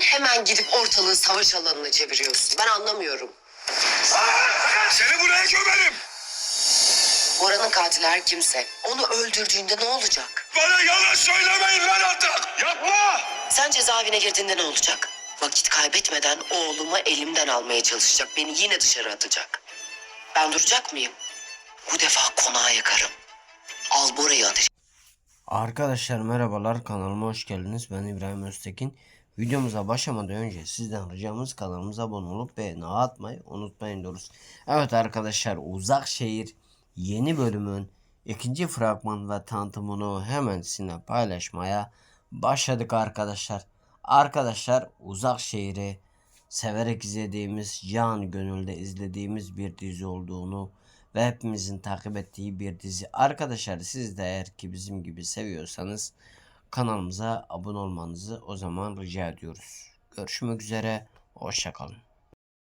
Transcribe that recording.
neden hemen gidip ortalığı savaş alanına çeviriyorsun? Ben anlamıyorum. Seni buraya gömerim. Bora'nın katili her kimse. Onu öldürdüğünde ne olacak? Bana yalan söylemeyin lan artık. Yapma. Sen cezaevine girdiğinde ne olacak? Vakit kaybetmeden oğlumu elimden almaya çalışacak. Beni yine dışarı atacak. Ben duracak mıyım? Bu defa konağı yakarım. Al Bora'yı ateş. Arkadaşlar merhabalar kanalıma hoş geldiniz. Ben İbrahim Öztekin. Videomuza başlamadan önce sizden ricamız kanalımıza abone olup beğeni atmayı unutmayın diyoruz. Evet arkadaşlar Uzak Şehir yeni bölümün ikinci fragman ve tanıtımını hemen sizinle paylaşmaya başladık arkadaşlar. Arkadaşlar Uzak Şehir'i severek izlediğimiz, can gönülde izlediğimiz bir dizi olduğunu ve hepimizin takip ettiği bir dizi. Arkadaşlar siz de eğer ki bizim gibi seviyorsanız kanalımıza abone olmanızı o zaman rica ediyoruz. Görüşmek üzere, hoşçakalın.